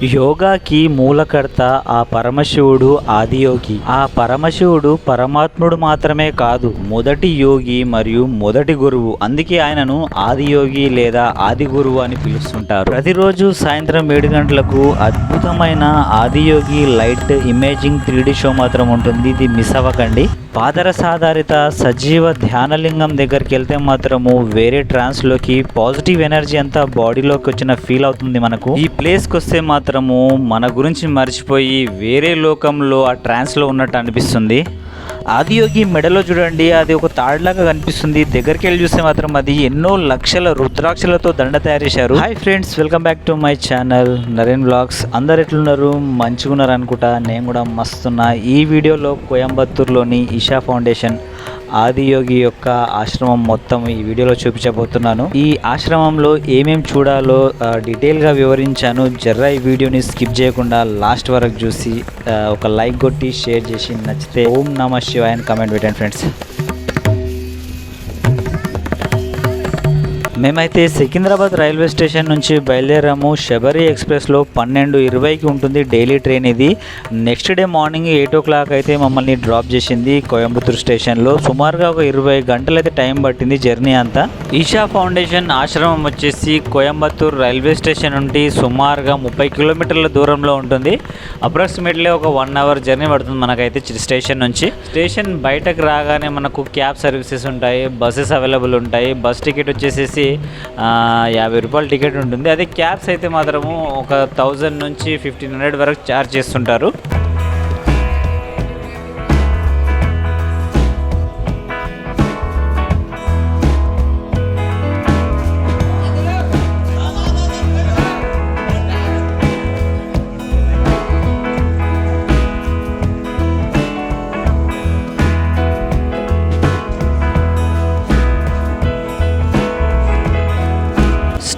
యోగాకి మూలకర్త ఆ పరమశివుడు ఆదియోగి. ఆ పరమశివుడు పరమాత్ముడు మాత్రమే కాదు మొదటి యోగి మరియు మొదటి గురువు. అందుకే ఆయనను ఆదియోగి లేదా ఆది గురువు అని పిలుస్తుంటారు. ప్రతిరోజు సాయంత్రం ఏడు గంటలకు అద్భుతమైన Adiyogi light imaging three show మాత్రం ఉంటుంది. ఇది మిస్ అవ్వకండి. పాదరసాధారిత సజీవ ధ్యానలింగం దగ్గరికి వెళ్తే మాత్రము వేరే ట్రాన్స్లోకి పాజిటివ్ ఎనర్జీ అంతా బాడీలోకి వచ్చిన ఫీల్ అవుతుంది మనకు. ఈ ప్లేస్కి వస్తే మాత్రము మన గురించి మర్చిపోయి వేరే లోకంలో ఆ ట్రాన్స్లో ఉన్నట్టు అనిపిస్తుంది. ఆదియోగి మెడలో చూడండి అది ఒక తాడులాగా కనిపిస్తుంది. దగ్గరికి వెళ్ళి చూస్తే మాత్రం అది ఎన్నో లక్షల రుద్రాక్షలతో దండ తయారు చేశారు. Hi friends welcome back to my channel Naren blogs అందరు ఎట్లున్నారు? మంచిగా ఉన్నారు అనుకుంటా నేను కూడా మస్తున్నా. ఈ వీడియోలో కోయంబత్తూరులోని ఇషా ఫౌండేషన్ ఆదియోగి యొక్క ఆశ్రమం మొత్తం ఈ వీడియోలో చూపించబోతున్నాను. ఈ ఆశ్రమంలో ఏమేం చూడాలో డీటెయిల్గా వివరించాను. జర్రా ఈ వీడియోని స్కిప్ చేయకుండా లాస్ట్ వరకు చూసి ఒక లైక్ కొట్టి షేర్ చేసి నచ్చితే ఓం నమ శివాయ అని కమెంట్ పెట్టండి ఫ్రెండ్స్. మేమైతే సికింద్రాబాద్ రైల్వే స్టేషన్ నుంచి బయలుదేరాము. శబరి ఎక్స్ప్రెస్లో పన్నెండు ఇరవైకి ఉంటుంది డైలీ ట్రైన్ ఇది. Next day morning eight o'clock అయితే మమ్మల్ని డ్రాప్ చేసింది కోయంబత్తూరు స్టేషన్లో. సుమారుగా ఒక ఇరవై గంటలైతే టైం పట్టింది జర్నీ అంతా. ఈషా ఫౌండేషన్ ఆశ్రమం వచ్చేసి కోయంబత్తూరు రైల్వే స్టేషన్ నుండి సుమారుగా ముప్పై కిలోమీటర్ల దూరంలో ఉంటుంది. అప్రాక్సిమేట్లీ ఒక వన్ అవర్ జర్నీ పడుతుంది మనకైతే స్టేషన్ నుంచి. స్టేషన్ బయటకు రాగానే మనకు క్యాబ్ సర్వీసెస్ ఉంటాయి బస్సెస్ అవైలబుల్ ఉంటాయి. బస్ టికెట్ వచ్చేసేసి యాభై రూపాయల టికెట్ ఉంటుంది. అదే క్యాబ్స్ అయితే మాత్రము ఒక థౌజండ్ నుంచి ఫిఫ్టీన్ హండ్రెడ్ వరకు ఛార్జ్ చేస్తుంటారు.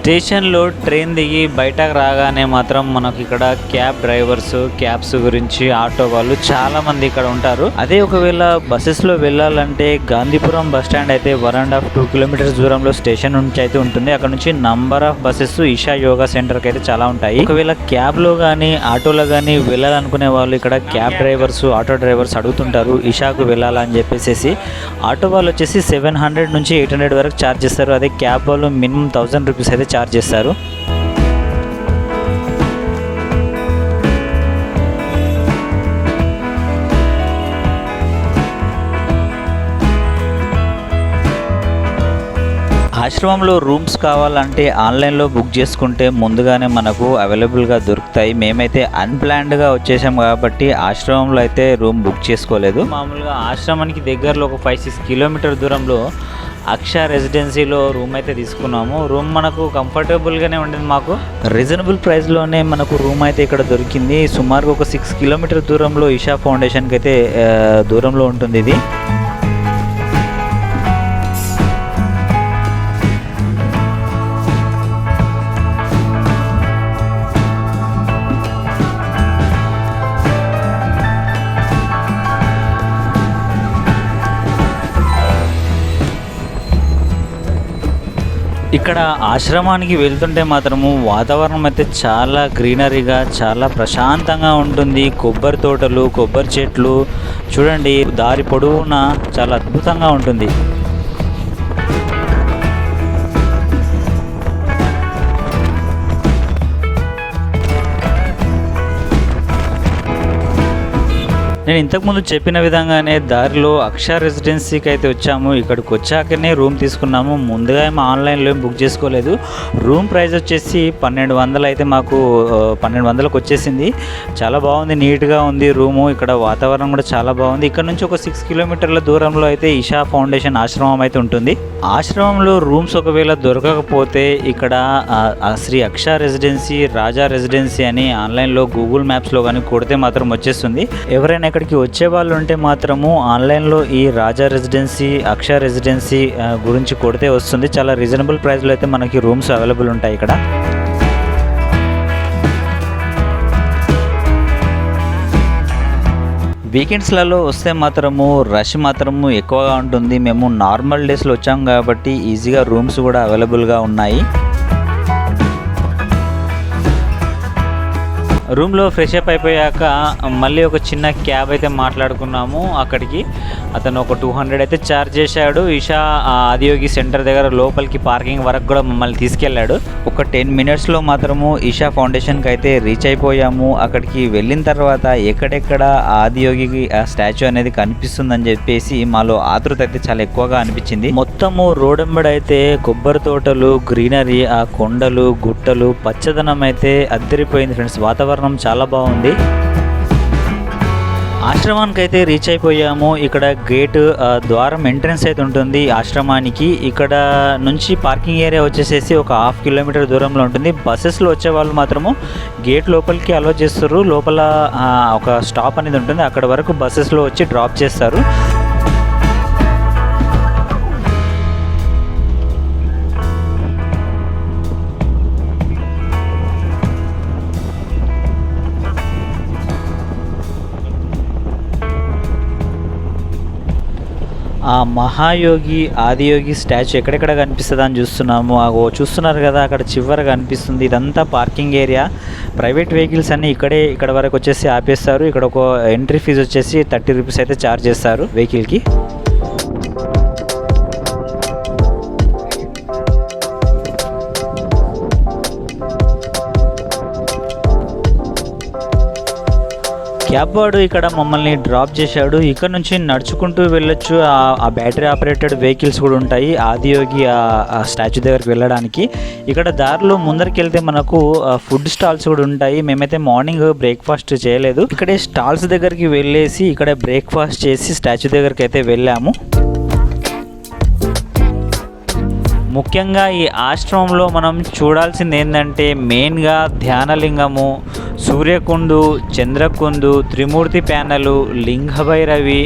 స్టేషన్లో ట్రైన్ దిగి బయటకు రాగానే మాత్రం మనకి ఇక్కడ క్యాబ్ డ్రైవర్స్ క్యాబ్స్ గురించి ఆటో వాళ్ళు చాలా మంది ఇక్కడ ఉంటారు. అదే ఒకవేళ బస్సెస్లో వెళ్ళాలంటే గాంధీపురం బస్ స్టాండ్ అయితే one and half two kilometres దూరంలో స్టేషన్ నుంచి అయితే ఉంటుంది. అక్కడ నుంచి number of buses Isha yoga సెంటర్కి అయితే చాలా ఉంటాయి. ఒకవేళ క్యాబ్లో కానీ ఆటోలో కానీ వెళ్ళాలనుకునే వాళ్ళు ఇక్కడ క్యాబ్ డ్రైవర్స్ ఆటో డ్రైవర్స్ అడుగుతుంటారు ఇషాకు వెళ్ళాలని చెప్పేసి ఆటో వాళ్ళు వచ్చేసి సెవెన్ హండ్రెడ్ నుంచి ఎయిట్ హండ్రెడ్ వరకు ఛార్జ్ చేస్తారు. అదే క్యాబ్ వాళ్ళు మినిమం థౌసండ్ రూపీస్ అయితే ఛార్జ్ చేస్తారు. ఆశ్రమంలో రూమ్స్ కావాలంటే ఆన్లైన్లో బుక్ చేసుకుంటే ముందుగానే మనకు అవైలబుల్గా దొరుకుతాయి. మేమైతే అన్ప్లాన్డ్గా వచ్చేసాం కాబట్టి ఆశ్రమంలో అయితే రూమ్ బుక్ చేసుకోలేదు. మామూలుగా ఆశ్రమానికి దగ్గరలో ఒక ఫైవ్ సిక్స్ కిలోమీటర్ దూరంలో అక్ష రెసిడెన్సీలో రూమ్ అయితే తీసుకున్నాము. రూమ్ మనకు కంఫర్టబుల్గానే ఉండింది మాకు. రీజనబుల్ ప్రైస్లోనే మనకు రూమ్ అయితే ఇక్కడ దొరికింది. సుమారుగా ఒక సిక్స్ కిలోమీటర్ దూరంలో ఇషా ఫౌండేషన్కి అయితే దూరంలో ఉంటుంది ఇది. ఇక్కడ ఆశ్రమానికి వెళ్తుంటే మాత్రము వాతావరణం అయితే చాలా గ్రీనరీగా చాలా ప్రశాంతంగా ఉంటుంది. కొబ్బరి తోటలు కొబ్బరి చెట్లు చూడండి దారి పొడవునా చాలా అద్భుతంగా ఉంటుంది. నేను ఇంతకుముందు చెప్పిన విధంగానే దారిలో అక్ష రెసిడెన్సీకి అయితే వచ్చాము. ఇక్కడికి వచ్చాకనే రూమ్ తీసుకున్నాము. ముందుగా ఏమో ఆన్లైన్లో ఏం బుక్ చేసుకోలేదు. రూమ్ ప్రైస్ వచ్చేసి పన్నెండు వందలు అయితే మాకు పన్నెండు వందలకు వచ్చేసింది. చాలా బాగుంది నీట్గా ఉంది రూము. ఇక్కడ వాతావరణం కూడా చాలా బాగుంది. ఇక్కడ నుంచి ఒక సిక్స్ కిలోమీటర్ల దూరంలో అయితే ఇషా ఫౌండేషన్ ఆశ్రమం అయితే ఉంటుంది. ఆశ్రమంలో రూమ్స్ ఒకవేళ దొరకకపోతే ఇక్కడ శ్రీ అక్ష రెసిడెన్సీ రాజా రెసిడెన్సీ అని ఆన్లైన్లో గూగుల్ మ్యాప్స్లో కానీ కొడితే మాత్రం వచ్చేస్తుంది. ఎవరైనా ఇక్కడికి వచ్చే వాళ్ళు ఉంటే మాత్రము ఆన్లైన్లో ఈ రాజా రెసిడెన్సీ అక్ష రెసిడెన్సీ గురించి కొడితే వస్తుంది. చాలా రీజనబుల్ ప్రైస్లో అయితే మనకి రూమ్స్ అవైలబుల్ ఉంటాయి ఇక్కడ. వీకెండ్స్లలో వస్తే మాత్రము రష్ మాత్రము ఎక్కువగా ఉంటుంది. మేము నార్మల్ డేస్లో వచ్చాం కాబట్టి ఈజీగా రూమ్స్ కూడా అవైలబుల్గా ఉన్నాయి. రూమ్లో ఫ్రెష్ అప్ అయిపోయాక మళ్ళీ ఒక చిన్న క్యాబ్ అయితే మాట్లాడుకున్నాము అక్కడికి. అతను ఒక టూ హండ్రెడ్ అయితే ఛార్జ్ చేశాడు. ఇషా ఆదియోగి సెంటర్ దగ్గర లోపలికి పార్కింగ్ వరకు కూడా మమ్మల్ని తీసుకెళ్ళాడు. ఒక టెన్ మినిట్స్లో మాత్రము ఇషా ఫౌండేషన్కి అయితే రీచ్ అయిపోయాము. అక్కడికి వెళ్ళిన తర్వాత ఎక్కడెక్కడ ఆదియోగికి ఆ స్టాచ్యూ అనేది కనిపిస్తుందని చెప్పేసి మాలో ఆతృత అయితే చాలా ఎక్కువగా అనిపించింది. మొత్తము రోడెంబడైతే కొబ్బరి తోటలు గ్రీనరీ ఆ కొండలు గుట్టలు పచ్చదనం అయితే అద్దరిపోయింది ఫ్రెండ్స్. వాతావరణం చాలా బాగుంది. ఆశ్రమానికి అయితే రీచ్ అయిపోయాము. ఇక్కడ గేట్ ద్వారం ఎంట్రన్స్ అయితే ఉంటుంది ఆశ్రమానికి. ఇక్కడ నుంచి పార్కింగ్ ఏరియా వచ్చేసేసి ఒక హాఫ్ కిలోమీటర్ దూరంలో ఉంటుంది. బస్సెస్లో వచ్చే వాళ్ళు మాత్రము గేట్ లోపలికి అలో చేస్తారు. లోపల ఒక స్టాప్ అనేది ఉంటుంది. అక్కడ వరకు బస్సెస్లో వచ్చి డ్రాప్ చేస్తారు. ఆ మహాయోగి ఆదియోగి స్టాచ్యూ ఎక్కడెక్కడ కనిపిస్తుంది అని చూస్తున్నాము. అగో చూస్తున్నారు కదా అక్కడ చివరగా కనిపిస్తుంది ఇదంతా పార్కింగ్ ఏరియా. ప్రైవేట్ వెహికల్స్ అన్ని ఇక్కడే ఇక్కడ వరకు వచ్చేసి ఆపేస్తారు. ఇక్కడ ఒక ఎంట్రీ ఫీజు వచ్చేసి థర్టీ రూపీస్ అయితే ఛార్జ్ చేస్తారు వెహికల్కి. క్యాబ్ వాడు ఇక్కడ మమ్మల్ని డ్రాప్ చేశాడు. ఇక్కడ నుంచి నడుచుకుంటూ వెళ్ళొచ్చు. ఆ- బ్యాటరీ ఆపరేటెడ్ వెహికల్స్ కూడా ఉంటాయి. ఆదియోగి ఆ- ఆ స్టాచ్యూ దగ్గరికి వెళ్ళడానికి. ఇక్కడ దారిలో ముందరికి వెళ్తే మనకు ఫుడ్ స్టాల్స్ కూడా ఉంటాయి. మేమైతే మార్నింగ్ బ్రేక్ఫాస్ట్ చేయలేదు. ఇక్కడే స్టాల్స్ దగ్గరికి వెళ్ళేసి ఇక్కడ బ్రేక్ఫాస్ట్ చేసి స్టాచ్యూ దగ్గరికి అయితే వెళ్ళాము. ముఖ్యంగా ఈ ఆశ్రమంలో మనం చూడాల్సింది ఏంటంటే మెయిన్గా ధ్యానలింగము సూర్యకుండు చంద్రకుండు త్రిమూర్తి ప్యానలు లింగభైరవి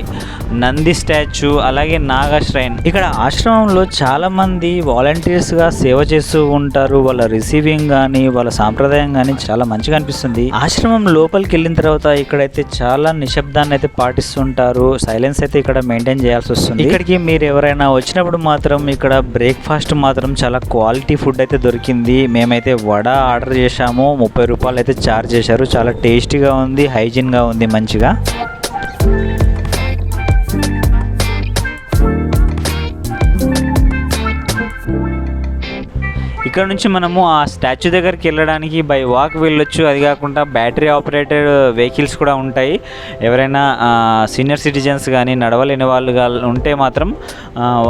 నంది స్టాచ్యూ అలాగే నాగశ్రైన్. ఇక్కడ ఆశ్రమంలో చాలామంది వాలంటీర్స్గా సేవ చేస్తూ ఉంటారు. వాళ్ళ రిసీవింగ్ కానీ వాళ్ళ సాంప్రదాయం కానీ చాలా మంచిగా అనిపిస్తుంది. ఆశ్రమం లోపలికి వెళ్ళిన తర్వాత ఇక్కడైతే చాలా నిశ్శబ్దాన్ని అయితే పాటిస్తుంటారు. సైలెన్స్ అయితే ఇక్కడ మెయింటైన్ చేయాల్సి వస్తుంది. ఇక్కడికి మీరు ఎవరైనా వచ్చినప్పుడు మాత్రం ఇక్కడ బ్రేక్ఫాస్ట్ మాత్రం చాలా క్వాలిటీ ఫుడ్ అయితే దొరికింది. మేమైతే వడ ఆర్డర్ చేశాము. ముప్పై రూపాయలు అయితే ఛార్జ్ చేశారు. చాలా టేస్టీగా ఉంది హైజీన్గా ఉంది మంచిగా. ఇక్కడ నుంచి మనము ఆ స్టాచ్యూ దగ్గరికి వెళ్ళడానికి బై వాక్ వెళ్ళొచ్చు. అది కాకుండా బ్యాటరీ ఆపరేటెడ్ వెహికల్స్ కూడా ఉంటాయి. ఎవరైనా సీనియర్ సిటిజన్స్ కానీ నడవలేని వాళ్ళు ఉంటే మాత్రం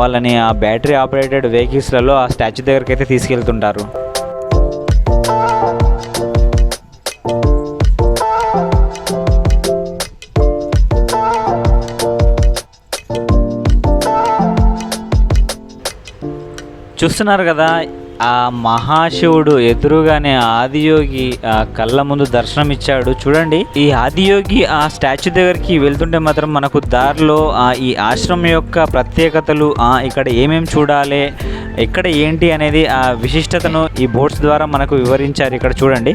వాళ్ళని ఆ బ్యాటరీ ఆపరేటెడ్ వెహికల్స్లలో ఆ స్టాచ్యూ దగ్గరికి అయితే తీసుకెళ్తుంటారు. చూస్తున్నారు కదా ఆ మహాశివుడు ఎదురుగానే ఆదియోగి ఆ కళ్ళ ముందు దర్శనం ఇచ్చాడు. చూడండి ఈ ఆదియోగి ఆ స్టాచ్యూ దగ్గరికి వెళ్తుంటే మాత్రం మనకు దారిలో ఆ ఈ ఆశ్రమం యొక్క ప్రత్యేకతలు ఆ ఇక్కడ ఏమేం చూడాలి ఎక్కడ ఏంటి అనేది ఆ విశిష్టతను ఈ బోర్డ్స్ ద్వారా మనకు వివరించారు ఇక్కడ చూడండి.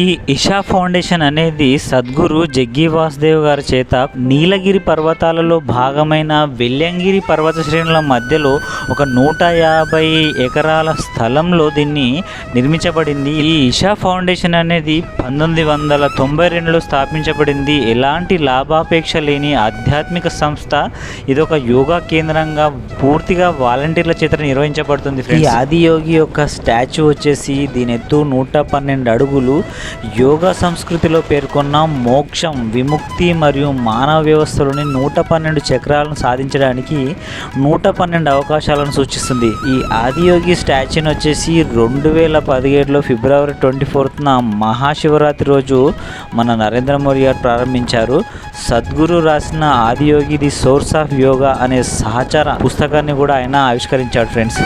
ఈ ఇషా ఫౌండేషన్ అనేది సద్గురు జగ్గి వాసుదేవ్ గారి చేత నీలగిరి పర్వతాలలో భాగమైన వెల్లంగిరి పర్వత శ్రేణుల మధ్యలో ఒక నూట యాభై ఎకరాల స్థలంలో దీన్ని నిర్మించబడింది. ఈ ఇషా ఫౌండేషన్ అనేది పంతొమ్మిది వందల తొంభై రెండులో స్థాపించబడింది. ఎలాంటి లాభాపేక్ష లేని ఆధ్యాత్మిక సంస్థ. ఇది ఒక యోగా కేంద్రంగా పూర్తిగా వాలంటీర్ల చేత నిర్వహించబడుతుంది ఈ ఆదియోగి యొక్క స్టాచ్యూ వచ్చేసి దీని ఎత్తు నూట పన్నెండు అడుగులు. యోగా సంస్కృతిలో పేర్కొన్న మోక్షం విముక్తి మరియు మానవ వ్యవస్థలోని నూట పన్నెండు చక్రాలను సాధించడానికి నూట పన్నెండు అవకాశాలను సూచిస్తుంది. ఈ ఆదియోగి స్టాచ్యూని వచ్చేసి రెండు వేల పదిహేడులో ఫిబ్రవరి ట్వంటీ ఫోర్త్న మహాశివరాత్రి రోజు మన నరేంద్ర మోడీ గారు ప్రారంభించారు. సద్గురు రాసిన Adiyogi the source of yoga అనే సహచార పుస్తకాన్ని కూడా ఆయన ఆవిష్కరించాడు ఫ్రెండ్స్.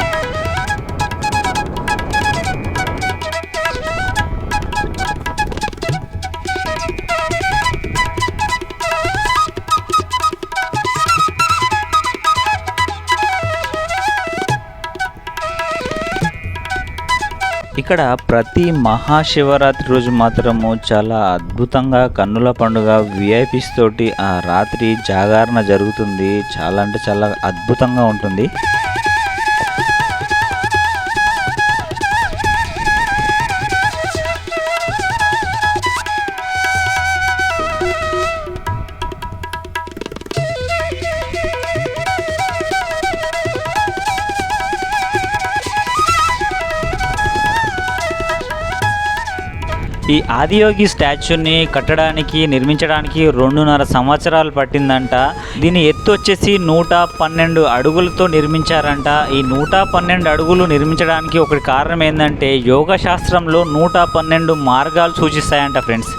ఇక్కడ ప్రతి మహాశివరాత్రి రోజు మాత్రము చాలా అద్భుతంగా కన్నుల పండుగ విఐపిస్ తోటి ఆ రాత్రి జాగరణ జరుగుతుంది. చాలా అంటే చాలా అద్భుతంగా ఉంటుంది. ఈ ఆదియోగి స్టాచ్యూని కట్టడానికి నిర్మించడానికి రెండున్నర సంవత్సరాలు పట్టిందంట. దీని ఎత్తు వచ్చేసి నూట పన్నెండు అడుగులతో నిర్మించారంట. ఈ నూట పన్నెండు అడుగులు నిర్మించడానికి ఒకటి కారణం ఏంటంటే యోగ శాస్త్రంలో నూట పన్నెండు మార్గాలు సూచిస్తాయంట ఫ్రెండ్స్.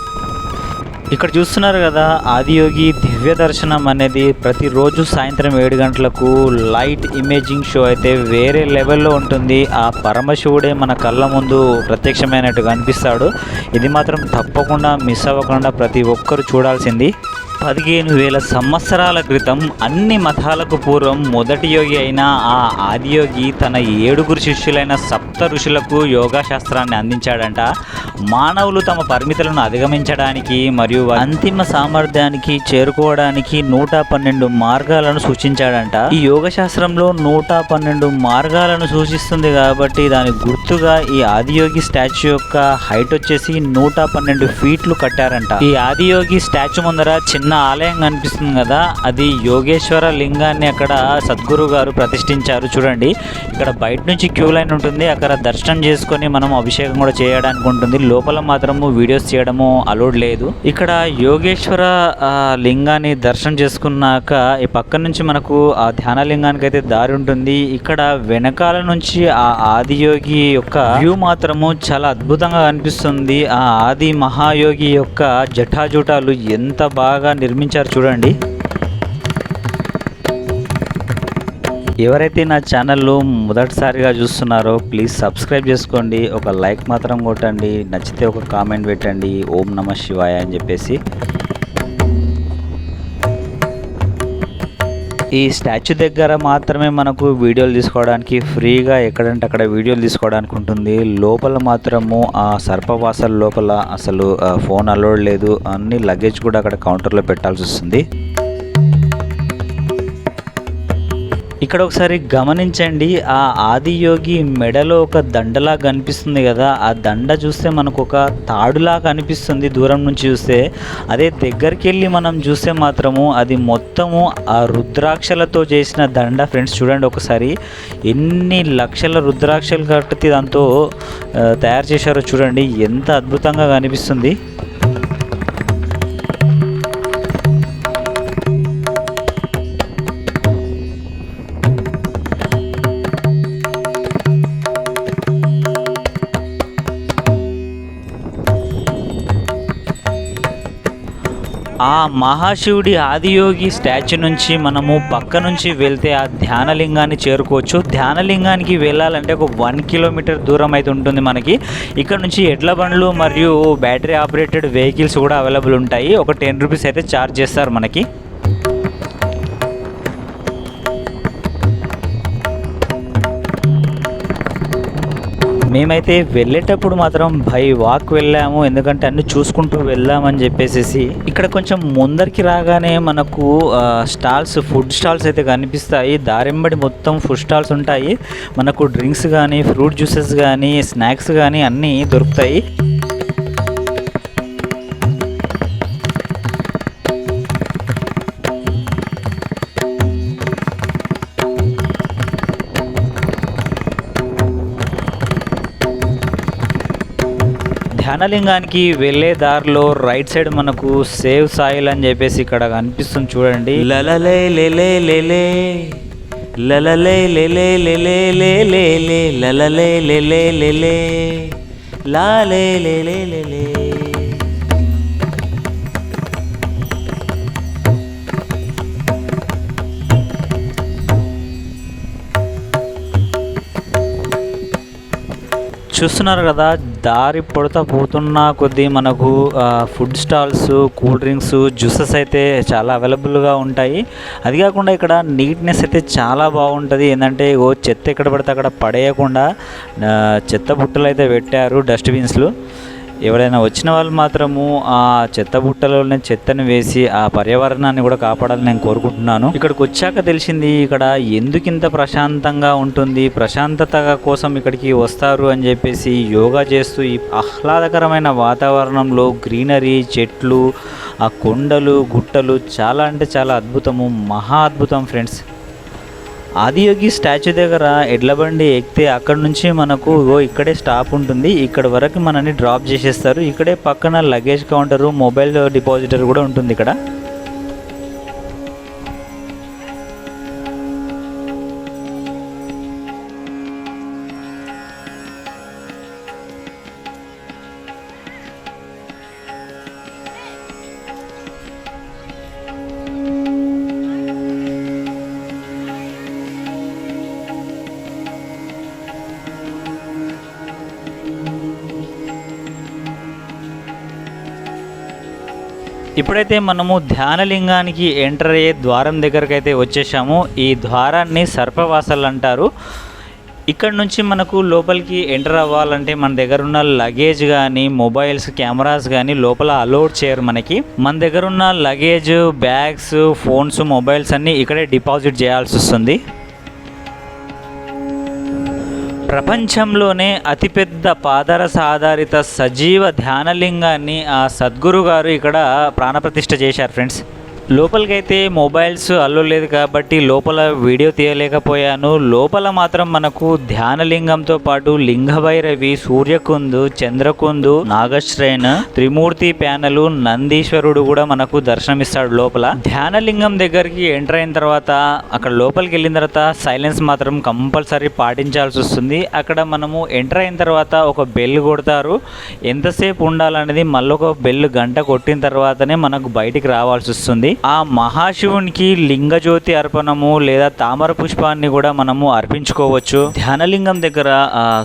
ఇక్కడ చూస్తున్నారు కదా ఆదియోగి దివ్య దర్శనం అనేది ప్రతిరోజు సాయంత్రం ఏడు గంటలకు లైట్ ఇమేజింగ్ షో అయితే వేరే లెవెల్లో ఉంటుంది. ఆ పరమశివుడే మన కళ్ళ ముందు ప్రత్యక్షమైనట్టుగా అనిపిస్తాడు. ఇది మాత్రం తప్పకుండా మిస్ అవ్వకుండా ప్రతి ఒక్కరు చూడాల్సింది. పదిహేను వేల సంవత్సరాల క్రితం అన్ని మతాలకు పూర్వం మొదటి యోగి అయిన ఆ ఆదియోగి తన ఏడుగురు శిష్యులైన సప్త ఋషులకు యోగా శాస్త్రాన్ని అందించాడంట. మానవులు తమ పరిమితులను అధిగమించడానికి మరియు అంతిమ సామర్థ్యానికి చేరుకోవడానికి నూట పన్నెండు మార్గాలను సూచించాడంట. ఈ యోగ శాస్త్రంలో నూట పన్నెండు మార్గాలను సూచిస్తుంది కాబట్టి దాని గుర్తుగా ఈ ఆదియోగి స్టాచ్యూ యొక్క హైట్ వచ్చేసి నూట పన్నెండు ఫీట్లు కట్టారంట. ఈ ఆదియోగి స్టాచ్యూ ముందర చిన్న ఆలయం కనిపిస్తుంది కదా అది యోగేశ్వర లింగాన్ని అక్కడ సద్గురు గారు ప్రతిష్ఠించారు చూడండి. ఇక్కడ బయట నుంచి క్యూ లైన్ ఉంటుంది అక్కడ దర్శనం చేసుకొని మనం అభిషేకం కూడా చేయడానికి ఉంటుంది. లోపల మాత్రము వీడియోస్ చేయడము అలౌడ్ లేదు. ఇక్కడ యోగేశ్వర ఆ, లింగాన్ని దర్శనం చేసుకున్నాక ఈ పక్క నుంచి మనకు ఆ ధ్యాన లింగానికి అయితే దారి ఉంటుంది. ఇక్కడ వెనకాల నుంచి ఆ ఆదియోగి యొక్క వ్యూ మాత్రము చాలా అద్భుతంగా కనిపిస్తుంది ఆ ఆది మహాయోగి యొక్క జటాజుటాలు ఎంత బాగా నిర్మించారు చూడండి. ఎవరైతే నా ఛానల్లో మొదటిసారిగా చూస్తున్నారో ప్లీజ్ సబ్స్క్రైబ్ చేసుకోండి. ఒక లైక్ మాత్రం కొట్టండి. నచ్చితే ఒక కామెంట్ పెట్టండి. ఓం నమ శివాయ అని చెప్పేసి. ఈ స్టాచ్యూ దగ్గర మాత్రమే మనకు వీడియోలు తీసుకోవడానికి ఫ్రీగా ఎక్కడంటే అక్కడ వీడియోలు తీసుకోవడానికి ఉంటుంది. లోపల మాత్రము ఆ సర్పవాసాల లోపల అసలు ఫోన్ అలౌడ్ లేదు. అన్ని లగేజ్ కూడా అక్కడ కౌంటర్లో పెట్టాల్సి వస్తుంది. ఇక్కడ ఒకసారి గమనించండి ఆ ఆదియోగి మెడలో ఒక దండలా కనిపిస్తుంది కదా ఆ దండ చూస్తే మనకు ఒక తాడులా కనిపిస్తుంది దూరం నుంచి చూస్తే. అదే దగ్గరికి వెళ్ళి మనం చూస్తే మాత్రము అది మొత్తము ఆ రుద్రాక్షలతో చేసిన దండ. ఫ్రెండ్స్ చూడండి ఒకసారి ఎన్ని లక్షల రుద్రాక్షలు కట్టి దాంతో తయారు చేశారో చూడండి ఎంత అద్భుతంగా కనిపిస్తుంది. మహాశివుడి ఆదియోగి స్టాచ్యూ నుంచి మనము పక్క నుంచి వెళ్తే ఆ ధ్యానలింగాన్ని చేరుకోవచ్చు. ధ్యానలింగానికి వెళ్ళాలంటే ఒక వన్ కిలోమీటర్ దూరం అయితే ఉంటుంది మనకి. ఇక్కడ నుంచి ఎడ్ల బండ్లు మరియు బ్యాటరీ ఆపరేటెడ్ వెహికల్స్ కూడా అవైలబుల్ ఉంటాయి. ఒక టెన్ రూపీస్ అయితే ఛార్జ్ చేస్తారు మనకి. మేమైతే వెళ్ళేటప్పుడు మాత్రం బై వాక్ వెళ్ళాము. ఎందుకంటే అన్ని చూసుకుంటూ వెళ్దామని చెప్పేసి ఇక్కడ కొంచెం ముందరికి రాగానే మనకు స్టాల్స్ ఫుడ్ స్టాల్స్ అయితే కనిపిస్తాయి. దారింబడి మొత్తం ఫుడ్ స్టాల్స్ ఉంటాయి. మనకు డ్రింక్స్ కానీ ఫ్రూట్ జ్యూసెస్ కానీ స్నాక్స్ కానీ అన్నీ దొరుకుతాయి. ధ్యానలింగానికి వెళ్ళే దారిలో రైట్ సైడ్ మనకు సేవ్ సాయిల్ అని చెప్పేసి ఇక్కడ కనిపిస్తుంది చూడండి. లలలే లేలే లేలే లలలే లేలే లేలే లేలే లే లలలే లేలే లేలే లాలే లేలే లేలే చూస్తున్నారు కదా దారి పొడత పోతున్న కొద్దీ మనకు food stalls cool drinks juices అయితే చాలా అవైలబుల్గా ఉంటాయి. అది కాకుండా ఇక్కడ నీట్నెస్ అయితే చాలా బాగుంటుంది. ఏంటంటే ఓ చెత్త ఎక్కడ పడితే అక్కడ పడేయకుండా చెత్త బుట్టలు అయితే పెట్టారు డస్ట్బిన్స్లు ఎవరైనా వచ్చిన వాళ్ళు మాత్రము ఆ చెత్త బుట్టలోనే చెత్తను వేసి ఆ పర్యావరణాన్ని కూడా కాపాడాలని నేను కోరుకుంటున్నాను. ఇక్కడికి వచ్చాక తెలిసింది ఇక్కడ ఎందుకు ఇంత ప్రశాంతంగా ఉంటుంది ప్రశాంతత కోసం ఇక్కడికి వస్తారు అని చెప్పేసి యోగా చేస్తూ ఈ ఆహ్లాదకరమైన వాతావరణంలో గ్రీనరీ చెట్లు ఆ కొండలు గుట్టలు చాలా అంటే చాలా అద్భుతము మహా అద్భుతం ఫ్రెండ్స్. ఆదియోగి స్టాచ్యూ దగ్గర ఎడ్ల బండి ఎక్కితే అక్కడ నుంచి మనకు ఓ ఇక్కడే స్టాప్ ఉంటుంది. ఇక్కడ వరకు మనని డ్రాప్ చేసేస్తారు. ఇక్కడే పక్కన లగేజ్ కౌంటరు మొబైల్ డిపాజిటర్ కూడా ఉంటుంది ఇక్కడ. ఇప్పుడైతే మనము ధ్యానలింగానికి ఎంటర్ అయ్యే ద్వారం దగ్గరకు అయితే వచ్చేసాము. ఈ ద్వారాన్ని సర్పవాసలు అంటారు. ఇక్కడ నుంచి మనకు లోపలికి ఎంటర్ అవ్వాలంటే మన దగ్గర ఉన్న లగేజ్ కానీ మొబైల్స్ కెమెరాస్ కానీ లోపల అలౌడ్ చేయరు మనకి. మన దగ్గర ఉన్న లగేజ్ బ్యాగ్స్ ఫోన్స్ మొబైల్స్ అన్నీ ఇక్కడే డిపాజిట్ చేయాల్సి వస్తుంది. ప్రపంచంలోనే అతిపెద్ద పాదరస ఆధారిత సజీవ ధ్యానలింగాన్ని ఆ సద్గురు గారు ఇక్కడ ప్రాణప్రతిష్ఠ చేశారు ఫ్రెండ్స్ లోపలికైతే మొబైల్స్ అల్లు లేదు కాబట్టి లోపల వీడియో తీయలేకపోయాను. లోపల మాత్రం మనకు ధ్యానలింగంతో పాటు లింగభైరవి సూర్యకుందు చంద్రకుందు నాగశ్రేణ త్రిమూర్తి ప్యానలు నందీశ్వరుడు కూడా మనకు దర్శనమిస్తాడు లోపల. ధ్యానలింగం దగ్గరికి ఎంటర్ అయిన తర్వాత అక్కడ లోపలికి వెళ్ళిన తర్వాత సైలెన్స్ మాత్రం కంపల్సరీ పాటించాల్సి వస్తుంది. అక్కడ మనము ఎంటర్ అయిన తర్వాత ఒక బెల్ కొడతారు. ఎంతసేపు ఉండాలనేది మళ్ళీ ఒక బెల్ గంట కొట్టిన తర్వాతనే మనకు బయటికి రావాల్సి వస్తుంది. ఆ మహాశివునికి లింగజ్యోతి అర్పణము లేదా తామర పుష్పాన్ని కూడా మనము అర్పించుకోవచ్చు. ధ్యానలింగం దగ్గర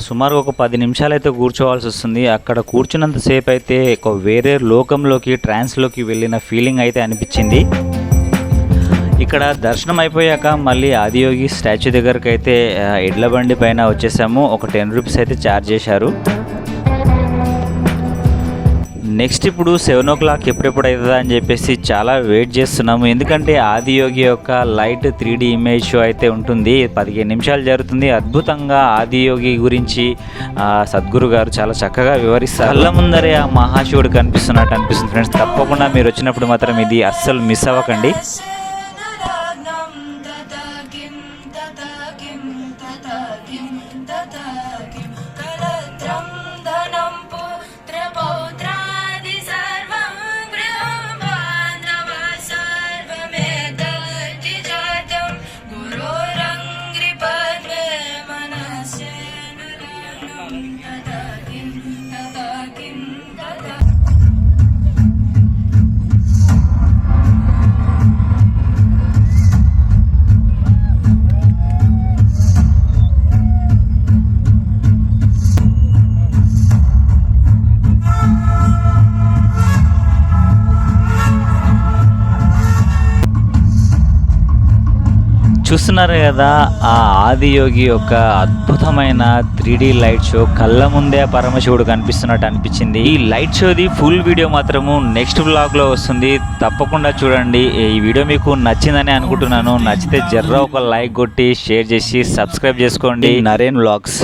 సుమారు ఒక పది నిమిషాలు అయితే కూర్చోవాల్సి వస్తుంది. అక్కడ కూర్చున్నంత సేపు అయితే ఒక వేరే లోకంలోకి ట్రాన్స్లోకి వెళ్ళిన ఫీలింగ్ అయితే అనిపించింది. ఇక్కడ దర్శనం అయిపోయాక మళ్ళీ ఆదియోగి స్టాచ్యూ దగ్గరకు అయితే ఎడ్ల బండి పైన వచ్చేసాము. ఒక టెన్ రూపీస్ అయితే ఛార్జ్ చేశారు. నెక్స్ట్ ఇప్పుడు సెవెన్ ఓ క్లాక్ ఎప్పుడెప్పుడు అవుతుందా అని చెప్పేసి చాలా వెయిట్ చేస్తున్నాము. ఎందుకంటే ఆదియోగి యొక్క light three D image show అయితే ఉంటుంది. పదిహేను నిమిషాలు జరుగుతుంది. అద్భుతంగా ఆదియోగి గురించి సద్గురు గారు చాలా చక్కగా వివరిస్తారు. కళ్ళ ముందరే ఆ మహాశివుడు కనిపిస్తున్నట్టు అనిపిస్తుంది ఫ్రెండ్స్. తప్పకుండా మీరు వచ్చినప్పుడు మాత్రం ఇది అస్సలు మిస్ అవ్వకండి. చూస్తున్నారు కదా ఆ ఆదియోగి యొక్క అద్భుతమైన త్రీ లైట్ షో కళ్ళ ముందే పరమశివుడు కనిపిస్తున్నట్టు అనిపించింది. ఈ లైట్ షోది ఫుల్ వీడియో మాత్రము నెక్స్ట్ బ్లాగ్లో వస్తుంది. తప్పకుండా చూడండి. ఈ వీడియో మీకు నచ్చిందని అనుకుంటున్నాను. నచ్చితే జర్ర ఒక లైక్ కొట్టి షేర్ చేసి సబ్స్క్రైబ్ చేసుకోండి. నరేన్ బ్లాగ్స్